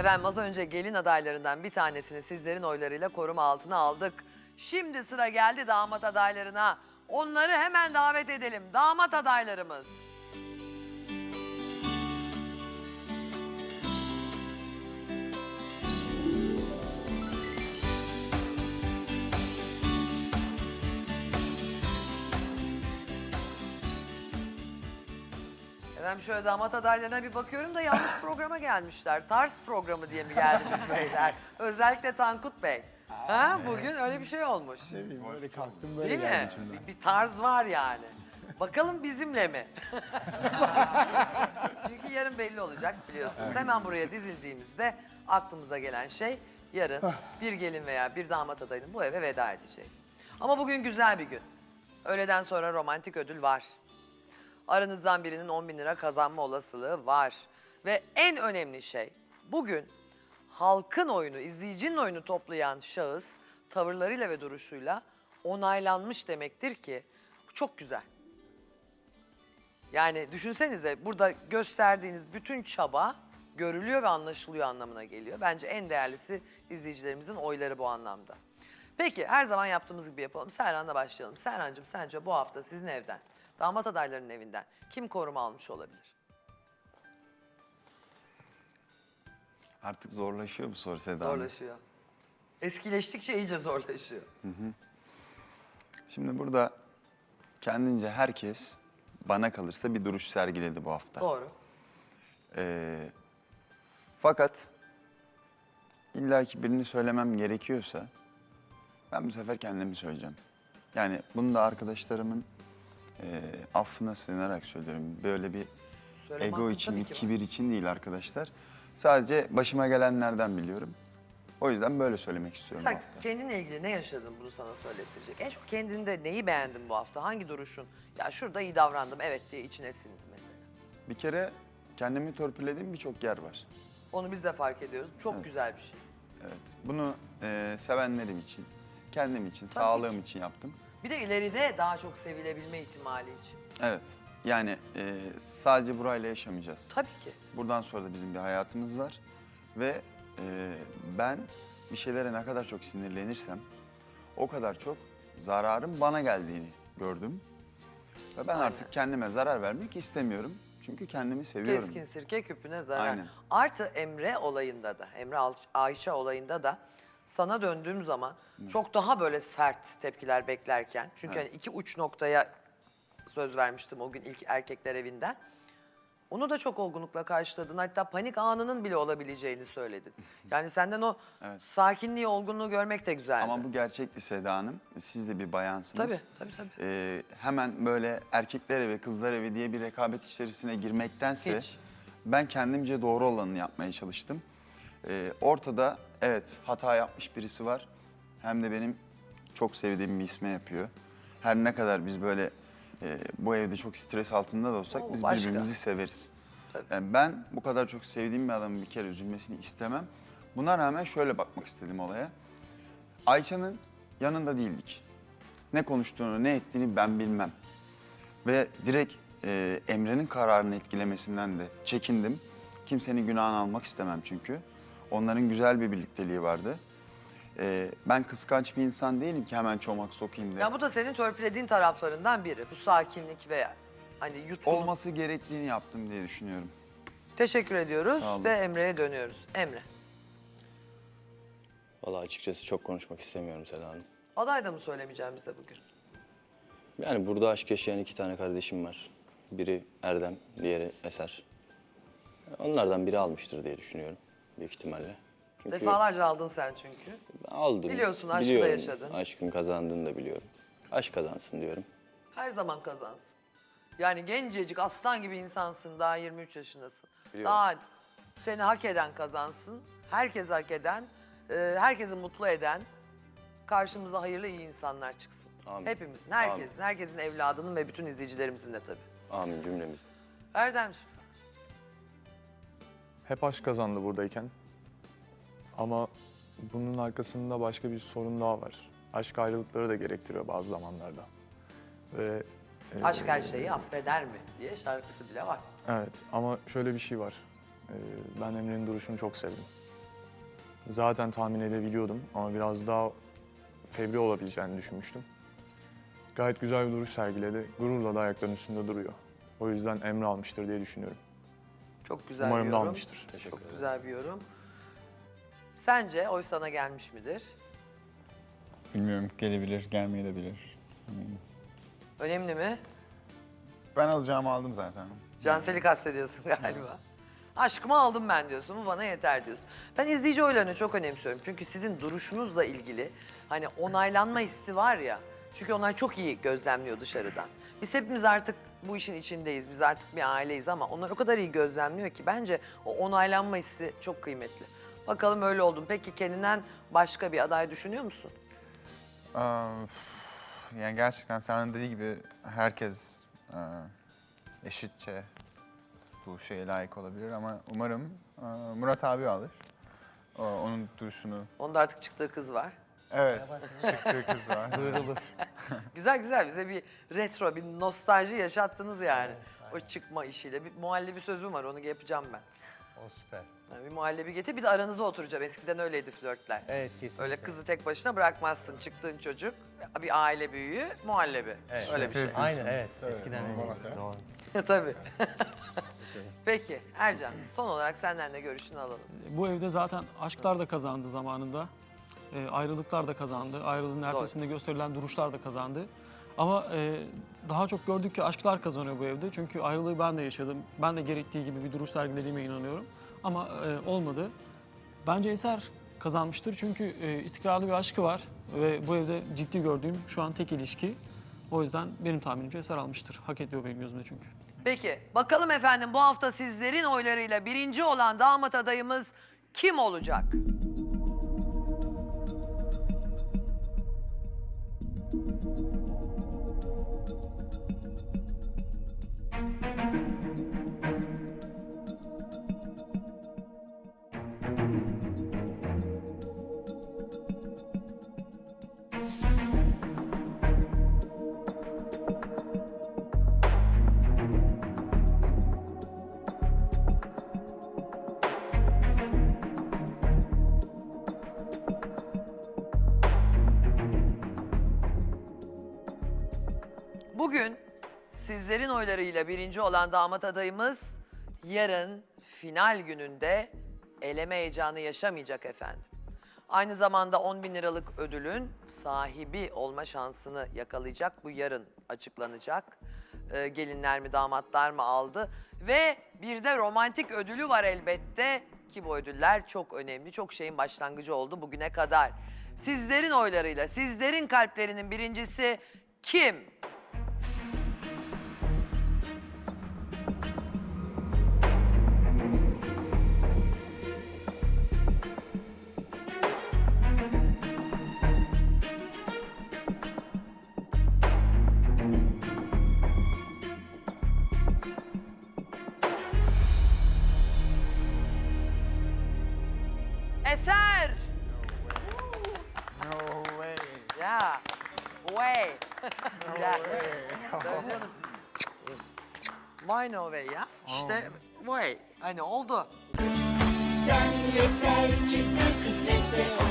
Efendim az önce gelin adaylarından bir tanesini sizlerin oylarıyla koruma altına aldık. Şimdi sıra geldi damat adaylarına. Onları hemen davet edelim. Damat adaylarımız. Efendim şöyle damat adaylarına bir bakıyorum da yanlış programa gelmişler. Tarz programı diye mi geldiniz beyler? Özellikle Tankut Bey. Ha, bugün öyle bir şey olmuş. Ne bileyim böyle kalktım böyle Değil mi? geldi içimden. Bir, bir tarz var yani. Bakalım bizimle mi? Çünkü yarın belli olacak biliyorsunuz. Hemen buraya dizildiğimizde aklımıza gelen şey yarın bir gelin veya bir damat adayının bu eve veda edeceği. Ama bugün güzel bir gün. Öğleden sonra romantik ödül var. Aranızdan birinin 10 bin lira kazanma olasılığı var. Ve en önemli şey bugün halkın oyunu, izleyicinin oyunu toplayan şahıs tavırlarıyla ve duruşuyla onaylanmış demektir ki bu çok güzel. Yani düşünsenize burada gösterdiğiniz bütün çaba görülüyor ve anlaşılıyor anlamına geliyor. Bence en değerlisi izleyicilerimizin oyları bu anlamda. Peki her zaman yaptığımız gibi yapalım. Serhan'la başlayalım. Serhan'cığım sence bu hafta sizin evden, damat adaylarının evinden kim koruma almış olabilir? Artık zorlaşıyor bu soru Seda Hanım. Zorlaşıyor. Eskileştikçe iyice zorlaşıyor. Şimdi burada kendince herkes bana kalırsa bir duruş sergiledi bu hafta. Doğru. Ee, fakat illaki birini söylemem gerekiyorsa ben bu sefer kendimi söyleyeceğim. Yani bunu da arkadaşlarımın e, affına sığınarak söylüyorum. Böyle bir Söyleme ego için, tabii bir ki kibir için değil arkadaşlar. Sadece başıma gelenlerden biliyorum. O yüzden böyle söylemek istiyorum Sen bu hafta. kendinle ilgili ne yaşadın bunu sana söylettirecek? En çok kendinde neyi beğendin bu hafta? Hangi duruşun? Ya şurada iyi davrandım evet diye içine sindi mesela. Bir kere kendimi törpülediğim birçok yer var. Onu biz de fark ediyoruz. Çok güzel bir şey. Evet. Bunu e, sevenlerim için, kendim için, sağlığım için yaptım. Bir de ileride daha çok sevilebilme ihtimali için. Evet. Yani e, sadece burayla yaşamayacağız. Tabii ki. Buradan sonra da bizim bir hayatımız var. Ve e, ben bir şeylere ne kadar çok sinirlenirsem o kadar çok zararın bana geldiğini gördüm. Ve ben Aynen. artık kendime zarar vermek istemiyorum. Çünkü kendimi seviyorum. Keskin sirke küpüne zarar. Aynen. Artı Emre olayında da, Emre Ayşe olayında da sana döndüğüm zaman çok daha böyle sert tepkiler beklerken. Çünkü hani iki uç noktaya söz vermiştim o gün ilk erkekler evinden. Onu da çok olgunlukla karşıladın. Hatta panik anının bile olabileceğini söyledin. Yani senden o sakinliği, olgunluğu görmek de güzeldi. Ama bu gerçekti Seda Hanım. Siz de bir bayansınız. Tabii, tabii, tabii. Ee, hemen böyle erkekler evi, kızlar evi diye bir rekabet içerisine girmektense Hiç. ben kendimce doğru olanı yapmaya çalıştım. Ee, ortada evet hata yapmış birisi var. Hem de benim çok sevdiğim bir isme yapıyor. Her ne kadar biz böyle e, bu evde çok stres altında da olsak Oo, biz başka. birbirimizi severiz. Tabii. Yani ben bu kadar çok sevdiğim bir adamın bir kere üzülmesini istemem. Buna rağmen şöyle bakmak istedim olaya. Ayça'nın yanında değildik. Ne konuştuğunu, ne ettiğini ben bilmem. Ve direkt e, Emre'nin kararını etkilemesinden de çekindim. Kimsenin günahını almak istemem çünkü. Onların güzel bir birlikteliği vardı. E, ben kıskanç bir insan değilim ki hemen çomak sokayım diye. Ya bu da senin törpülediğin taraflarından biri. Bu sakinlik veya hani yutkunluk. Olması gerektiğini yaptım diye düşünüyorum. Teşekkür ediyoruz olun. ve Emre'ye dönüyoruz. Emre, Vallahi açıkçası çok konuşmak istemiyorum Seda Hanım. aday da mı söylemeyeceğim bize bugün? Yani burada aşk yaşayan iki tane kardeşim var. Biri Erdem, diğeri Eser. Onlardan biri almıştır diye düşünüyorum büyük ihtimalle. Çünkü Defalarca aldın sen çünkü. aldım. Biliyorsun, aşkı da biliyorum. yaşadın. Aşkın kazandığını da biliyorum. Aşk kazansın diyorum. Her zaman kazansın. Yani gencecik aslan gibi insansın daha 23 yaşındasın. Biliyorum. Daha seni hak eden kazansın. Herkes hak eden, e, herkesi mutlu eden, karşımıza hayırlı iyi insanlar çıksın. Amin. Hepimizin, herkesin, herkesin evladının ve bütün izleyicilerimizin de tabii. Amin cümlemiz. Erdemciğim, Hep aşk kazandı buradayken. Ama bunun arkasında başka bir sorun daha var. Aşk ayrılıkları da gerektiriyor bazı zamanlarda. Ve e, aşk her şeyi affeder mi diye şarkısı bile var. Evet ama şöyle bir şey var. E, ben Emre'nin duruşunu çok sevdim. zaten tahmin edebiliyordum ama biraz daha fevri olabileceğini düşünmüştüm. Gayet güzel bir duruş sergiledi. Gururla da ayaklarının üstünde duruyor. O yüzden Emre almıştır diye düşünüyorum. Çok güzel Umarım bir da yorum. almıştır. Teşekkür Çok ederim. güzel bir yorum. Sence oy sana gelmiş midir? Bilmiyorum gelebilir, gelmeyebilir. Önemli mi? Ben alacağımı aldım zaten. Cansel'i kastediyorsun galiba. Aşkımı aldım ben diyorsun. Bu bana yeter diyorsun. Ben izleyici oylarını çok önemsiyorum. Çünkü sizin duruşunuzla ilgili hani onaylanma hissi var ya. Çünkü onlar çok iyi gözlemliyor dışarıdan. Biz hepimiz artık bu işin içindeyiz. Biz artık bir aileyiz ama onlar o kadar iyi gözlemliyor ki bence o onaylanma hissi çok kıymetli. Bakalım öyle oldum. Peki kendinden başka bir aday düşünüyor musun? Yani gerçekten Serhan'ın dediği gibi herkes e, eşitçe bu şeye layık olabilir ama umarım e, Murat abi alır. O, onun duruşunu. Onda artık çıktığı kız var. Evet, çıktığı kız var. Güzel güzel bize bir retro, bir nostalji yaşattınız yani. O çıkma işiyle. Bir muhallebi sözüm var onu yapacağım ben. O süper. Yani bir muhallebi getir bir de aranıza oturacağım. Eskiden öyleydi flörtler. Evet kesin. Öyle kızı tek başına bırakmazsın. Çıktığın çocuk, bir aile büyüğü, muhallebi. Evet. Öyle bir şey. Aynen evet. Eskiden öyleydi. Doğru. Tabii. Peki Ercan son olarak senden de görüşünü alalım. Bu evde zaten aşklar da kazandı zamanında. E, ayrılıklar da kazandı. Ayrılığın ertesinde gösterilen duruşlar da kazandı. Ama e, daha çok gördük ki aşklar kazanıyor bu evde. Çünkü ayrılığı ben de yaşadım. Ben de gerektiği gibi bir duruş sergilediğime inanıyorum. Ama e, olmadı. Bence Eser kazanmıştır. Çünkü e, istikrarlı bir aşkı var. Ve bu evde ciddi gördüğüm şu an tek ilişki. O yüzden benim tahminimce Eser almıştır. Hak ediyor benim gözümde çünkü. Peki bakalım efendim bu hafta sizlerin oylarıyla birinci olan damat adayımız kim olacak? Thank you. Sizlerin oylarıyla birinci olan damat adayımız yarın final gününde eleme heyecanı yaşamayacak efendim. Aynı zamanda 10 bin liralık ödülün sahibi olma şansını yakalayacak. Bu yarın açıklanacak. Ee, gelinler mi damatlar mı aldı. Ve bir de romantik ödülü var elbette ki bu ödüller çok önemli. Çok şeyin başlangıcı oldu bugüne kadar. Sizlerin oylarıyla, sizlerin kalplerinin birincisi kim? Eser! No way. Ya. Way. Ya. Tabii canım. Why no way ya? İşte way. Hani oldu. Sen yeter ki sen kısmetse